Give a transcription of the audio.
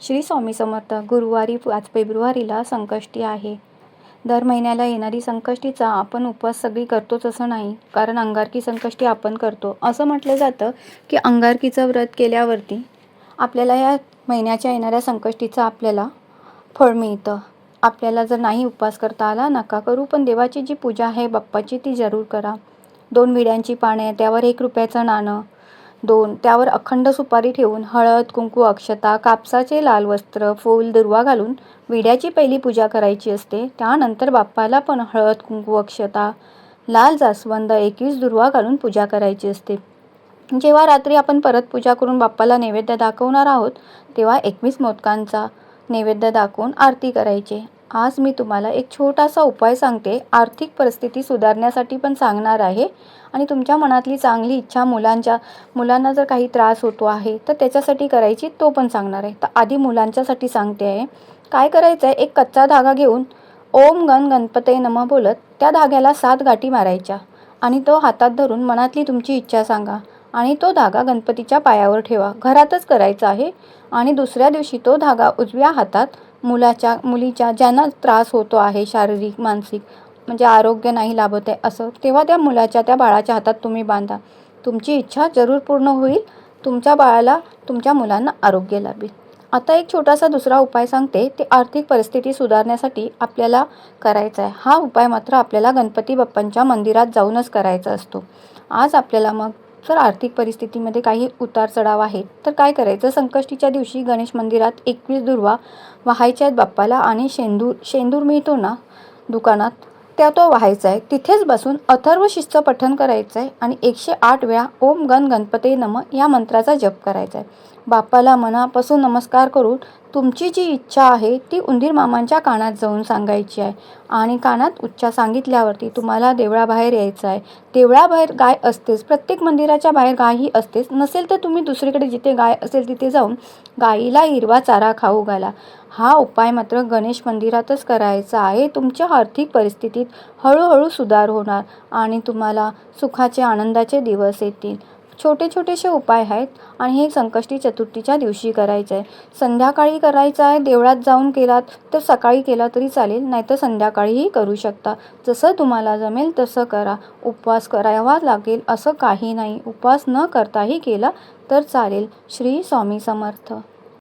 श्री स्वामी समर्थ गुरुवारी पाच फेब्रुवारीला संकष्टी आहे. दर महिन्याला येणारी संकष्टीचा आपण उपवास सगळी करतोच असं नाही कारण अंगारकी संकष्टी आपण करतो. असं म्हटलं जातं की अंगारकीचं व्रत केल्यावरती आपल्याला या महिन्याच्या येणाऱ्या संकष्टीचं आपल्याला फळ मिळतं. आपल्याला जर नाही उपवास करता आला नका करू पण देवाची जी पूजा आहे बाप्पाची ती जरूर करा. दोन विड्यांची पाने त्यावर एक रुपयाचं नाणं दोन त्यावर अखंड सुपारी ठेवून हळद कुंकू अक्षता कापसाचे लाल वस्त्र फूल दुर्वा घालून विड्याची पहिली पूजा करायची असते. त्यानंतर बाप्पाला पण हळद कुंकू अक्षता लाल जास्वंद एकवीस दुर्वा घालून पूजा करायची असते. जेव्हा रात्री आपण परत पूजा करून बाप्पाला नैवेद्य दाखवणार आहोत तेव्हा एकवीस मोदकांचा नैवेद्य दाखवून आरती करायची. आज मी तुम्हाला एक छोटासा उपाय सांगते. आर्थिक परिस्थिती सुधारण्यासाठी पण सांगणार आहे. आणि तुमच्या मनातली चांगली इच्छा मुलांच्या मुलांना जर काही त्रास होतो आहे तर त्याच्यासाठी करायची तो पण सांगणार आहे. तर आधी मुलांच्यासाठी सांगते आहे. काय करायचं आहे? एक कच्चा धागा घेऊन ओम गण गणपते नम बोलत त्या धाग्याला सात गाठी मारायच्या. आणि तो हातात धरून मनातली तुमची इच्छा सांगा. आणि तो धागा गणपतीच्या पायावर ठेवा. घरातच करायचा आहे. आणि दुसऱ्या दिवशी तो धागा उजव्या हातात मुलाच्या मुलीच्या ज्यांना त्रास होतो आहे शारीरिक मानसिक म्हणजे आरोग्य नाही लाभत आहे असं तेव्हा त्या मुलाच्या त्या बाळाच्या हातात तुम्ही बांधा. तुमची इच्छा जरूर पूर्ण होईल तुमच्या बाळाला तुमच्या मुलांना आरोग्य लाभेल. आता एक छोटासा दुसरा उपाय सांगते ते आर्थिक परिस्थिती सुधारण्यासाठी आपल्याला करायचा आहे. हा उपाय मात्र आपल्याला गणपती बाप्पांच्या मंदिरात जाऊनच करायचा असतो. आज आपल्याला मग तर आर्थिक परिस्थितीमध्ये काही उतार चढाव आहेत तर काय करायचं? संकष्टीच्या दिवशी गणेश मंदिरात एकवीस दुर्वा वाहायच्या आहेत बाप्पाला आणि शेंदूर शेंदूर मिळतो ना दुकानात? त्या तो व्हायचा आहे. तिथेच बसून अथर्व शिस्त पठन करायचं आहे आणि एकशे आठ वेळा ओम गण गणपते नम या मंत्राचा जप करायचा आहे. बाप्पाला मनापासून नमस्कार करून तुमची जी इच्छा आहे ती उंदीर मामांच्या कानात जाऊन सांगायची आहे. आणि कानात उच्चा सांगितल्यावरती तुम्हाला देवळाबाहेर यायचं आहे. देवळाबाहेर गाय असतेच प्रत्येक मंदिराच्या बाहेर गायही असतेच. नसेल तर तुम्ही दुसरीकडे जिथे गाय असेल तिथे जाऊन गाईला हिरवा चारा खाऊ घाला. हा उपाय मात्र गणेश मंदिरातच करायचा आहे. तुमच्या आर्थिक परिस्थितीत हळूहळू सुधार होणार आणि तुम्हाला सुखाचे आनंदाचे दिवस येतील. छोटे छोटेसे उपाय आहेत आणि हे संकष्टी चतुर्थीच्या दिवशी करायचं आहे. संध्याकाळी करायचं आहे देवळात जाऊन केलात तर सकाळी केला तरी चालेल नाहीतर संध्याकाळीही करू शकता. जसं तुम्हाला जमेल तसं करा. उपवास करावा लागेल असं काही नाही. उपवास न करताही केला तर चालेल. श्री स्वामी समर्थ.